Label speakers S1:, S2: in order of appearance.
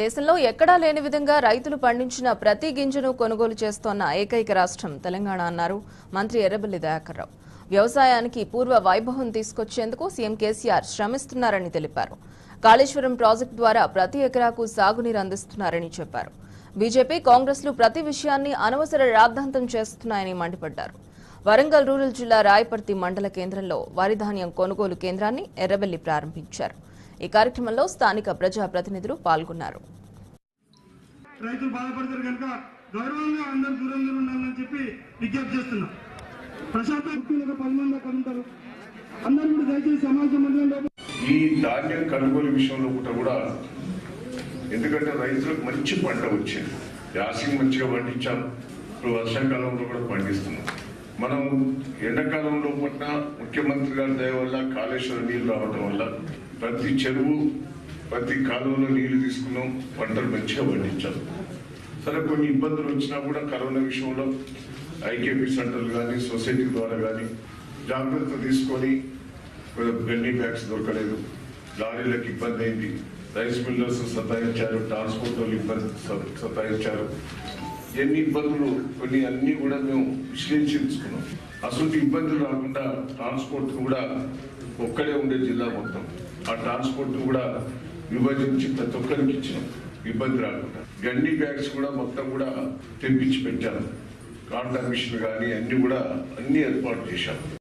S1: దేశంలో ఎక్కడా లేని విధంగా రైతులు పండించిన ప్రతి గింజను కొనుగోలు చేస్తోన్న ఏకైక రాష్ట్రం తెలంగాణ అన్నారు మంత్రి ఎర్రబెల్లి దయాకర్రావు. వ్యవసాయానికి పూర్వ వైభవం తీసుకొచ్చేందుకు సీఎం కేసీఆర్ శ్రమిస్తున్నారని తెలిపారు. కాళేశ్వరం ప్రాజెక్టు ద్వారా ప్రతి ఎకరాకు సాగునీరు అందిస్తున్నారని చెప్పారు. బీజేపీ కాంగ్రెస్లు ప్రతి విషయాన్ని అనవసర రాద్ధాంతం చేస్తున్నాయని మండిపడ్డారు. వరంగల్ రూరల్ జిల్లా రాయపర్తి మండల కేంద్రంలో వరిధాన్యం కొనుగోలు కేంద్రాన్ని ఎర్రబెల్లి ప్రారంభించారు. ఈ కార్యక్రమంలో స్థానిక ప్రజా ప్రతినిధులు పాల్గొన్నారు.
S2: రైతులు బాధపడతారు కనుక గౌరవంగా అందరూ దూరం దూరం ఉండాలని చెప్పి విజ్ఞప్తి చేస్తున్నా. ప్రశాంత వ్యక్తులు పది మంది అక్కడ ఉంటారు. అందరూ కూడా దయచేసి సమాజ మందిరంలో
S3: ఈ ధాన్యం కొనుగోలు విషయంలో కూడా కూడా ఎందుకంటే రైతులకు మంచి పంట వచ్చింది. యాసింగ్ మంచిగా పండించాం. ఇప్పుడు వర్షాకాలంలో కూడా పండిస్తున్నాం. మనం ఎండాకాలంలో పట్ల ముఖ్యమంత్రి గారి దయ వల్ల కాళేశ్వరం నీళ్ళు రావడం వల్ల ప్రతి చెరువు ప్రతి కాలువలో నీళ్ళు తీసుకున్నాం పంటలు మంచిగా పండించాం. సరే కొన్ని ఇబ్బందులు వచ్చినా కూడా కరోనా విషయంలో ఐకేపీ సెంటర్లు కానీ సొసైటీ ద్వారా కానీ జాగ్రత్త తీసుకొని గన్నీ బ్యాగ్స్ దొరకలేదు. లారీలకు ఇబ్బంది అయింది. రైస్ మిల్లర్స్ సతాయించారు ట్రాన్స్పోర్ట్ వాళ్ళు ఇబ్బంది సతాయించారు ఎన్ని ఇబ్బందులు కొన్ని అన్ని కూడా మేము విశ్లేషించుకున్నాం. అసలు ఇబ్బందులు రాకుండా ట్రాన్స్పోర్ట్ కూడా ఒక్కడే ఉండే జిల్లా మొత్తం. ఆ ట్రాన్స్పోర్ట్ కూడా విభజించి ప్రతి ఒక్కరికి ఇచ్చినాం. ఇబ్బంది రాకుండా. గండి బ్యాగ్స్ కూడా మొత్తం కూడా తెప్పించి పెట్టాను కాంటా మిషన్ కానీ అన్ని కూడా అన్ని ఏర్పాటు చేశాము